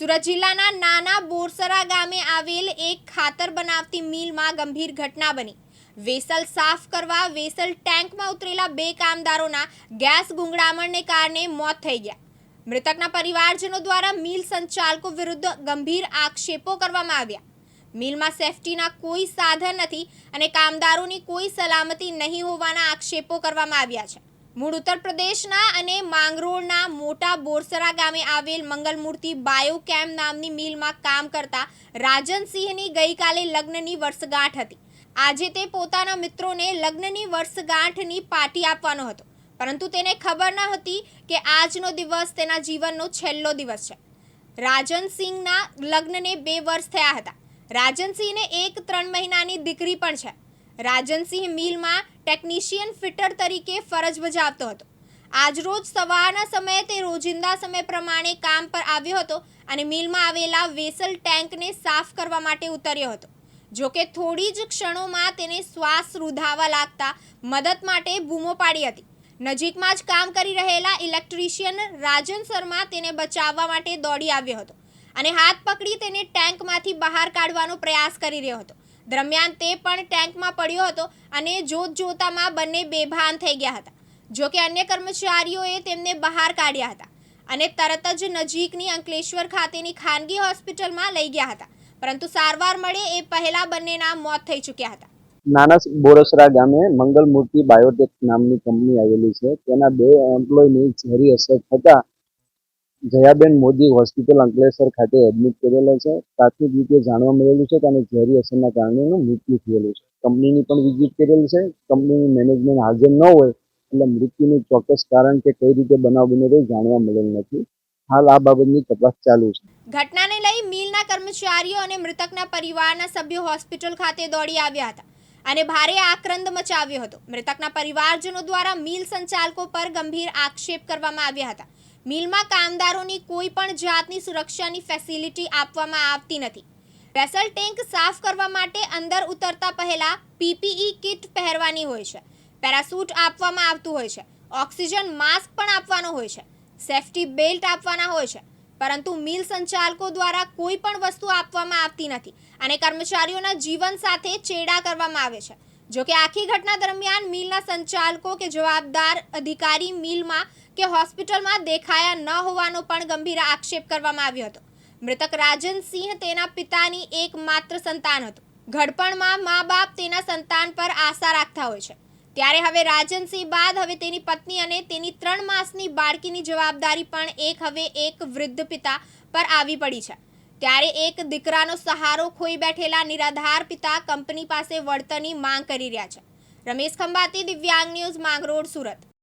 સુરત જિલ્લાના નાના બોરસરા ગામે આવેલ એક ખાતર બનાવતી મિલમાં ગંભીર ઘટના બની. વેસલ સાફ કરવા વેસલ ટેન્કમાં ઉતરેલા બે કામદારોના ગેસ ગુંગળામણને કારણે મોત થઈ ગયા. મૃતકના પરિવારજનો દ્વારા મિલ સંચાલકો વિરુદ્ધ ગંભીર આક્ષેપો કરવામાં આવ્યા. મિલમાં સેફટીના કોઈ સાધન નથી અને કામદારોની કોઈ સલામતી નહીં હોવાના આક્ષેપો કરવામાં આવ્યા છે. મૂળ ઉત્તર પ્રદેશના અને માંગરોળના મોટા બોરસરા ગામે આવેલ મંગલમૂર્તિ બાયોકેમ નામની મિલમાં કામ કરતા રાજનસિંહની ગઈકાલે લગ્નની વર્ષગાંઠ હતી. આજે તે પોતાના મિત્રોને લગ્નની વર્ષગાંઠની પાર્ટી આપવાનો હતો. પરંતુ તેને ખબર ન હતી કે આજનો દિવસ તેના જીવનનો છેલ્લો દિવસ છે. રાજનસિંહના લગ્નને બે વર્ષ થયા હતા. રાજનસિંહને એક ત્રણ મહિનાની દીકરી પણ છે. રાજનસિંહ મિલમાં ટેકનિશિયન ફિટર તરીકે ફરજ બજાવતો હતો. આજરોજ સવારના સમયે તે રોજિંદા સમય પ્રમાણે કામ પર આવ્યો હતો અને મિલમાં આવેલા વેસલ ટેન્કને સાફ કરવા માટે ઉતર્યો હતો. જોકે થોડી જ ક્ષણોમાં તેને શ્વાસ રૂધાવા લાગતા મદદ માટે બૂમો પાડી હતી. નજીકમાં જ કામ કરી રહેલા ઇલેક્ટ્રિશિયન રાજન શર્મા તેને બચાવવા માટે દોડી આવ્યો હતો અને હાથ પકડી તેને ટેન્કમાંથી બહાર કાઢવાનો પ્રયાસ કરી રહ્યો હતો. દરમિયાન તે પણ ટેન્કમાં પડ્યો હતો અને જોત જોતામાં બંને બેભાન થઈ ગયા હતા જોકે અન્ય કર્મચારીઓએ તેમને બહાર કાઢ્યા હતા અને તરત જ નજીકની અંકલેશ્વર ખાતેની ખાનગી હોસ્પિટલમાં લઈ ગયા હતા, પરંતુ સારવાર મળે એ પહેલા બંનેના મોત થઈ ચૂક્યા હતા. નાના બોરસરા ગામે મંગલમૂર્તિ બાયોટેક નામની કંપની આવેલી છે. તેના બે એમ્પ્લોયની ઝેરી અસર થતા જયાબેન મોદી હોસ્પિટલ અંકલેશ્વર ખાતે એડમિટ કરેલા છે. પ્રાથમિક રીતે જાણવા મળેલું છે કે આને ઝેરી અસરના કારણે એનું મૃત્યુ થયેલું છે. કંપનીની પણ વિઝિટ કરેલી છે. કંપનીની મેનેજમેન્ટ હાજર ન હોય એટલે મૃત્યુનું ચોક્કસ કારણ કે કઈ રીતે બનાવ બન્યો તે જાણવા મળેલ નથી. હાલ આ બાબતની તપાસ ચાલુ છે. ઘટનાને લઈ મિલના કર્મચારીઓ અને મૃતકના પરિવારના સભ્યો હોસ્પિટલ ખાતે દોડી આવ્યા હતા અને ભારે આક્રંદ મચાવ્યો હતો. મૃતકના પરિવારજનો દ્વારા મિલ સંચાલકો પર ગંભીર આક્ષેપ કરવામાં આવ્યા હતા. મિલમાં કામદારોની કોઈ પણ જાતની સુરક્ષાની ફેસિલિટી આપવામાં આવતી નથી. વેસલ ટેન્ક સાફ કરવા માટે અંદર ઉતરતા પહેલા પીપીઈ કિટ પહેરવાની હોય છે. પેરાસૂટ આપવામાં આવતું હોય છે. ઓક્સિજન માસ્ક પણ આપવાનો હોય છે. સેફટી બેલ્ટ આપવાના હોય છે. પરંતુ મિલ સંચાલકો દ્વારા કોઈ પણ વસ્તુ આપવામાં આવતી નથી અને કર્મચારીઓના જીવન સાથે ચેડા કરવામાં આવે છે. જો કે આખી ઘટના દરમિયાન મિલના સંચાલકો કે જવાબદાર અધિકારી મિલમાં કે હોસ્પિટલમાં દેખાયા ન હોવાનો પણ ગંભીર આક્ષેપ કરવામાં આવ્યો હતો. મૃતક રાજનસિંહ તેના પિતાની એકમાત્ર સંતાન હતું. ઘડપણમાં મા બાપ તેના સંતાન પર આશા રાખતા હોય છે. ત્યારે હવે રાજનસિંહ બાદ હવે તેની પત્ની અને તેની ત્રણ માસની બાળકીની જવાબદારી પણ એક હવે એક વૃદ્ધ પિતા પર આવી પડી છે. ત્યારે એક દીકરાનો સહારો ખોઈ બેઠેલા નિરાધાર પિતા કંપની પાસે વળતરની માંગ કરી રહ્યા છે. રમેશ ખંભાતી, દિવ્યાંગ ન્યૂઝ માંગરોળ, સુરત.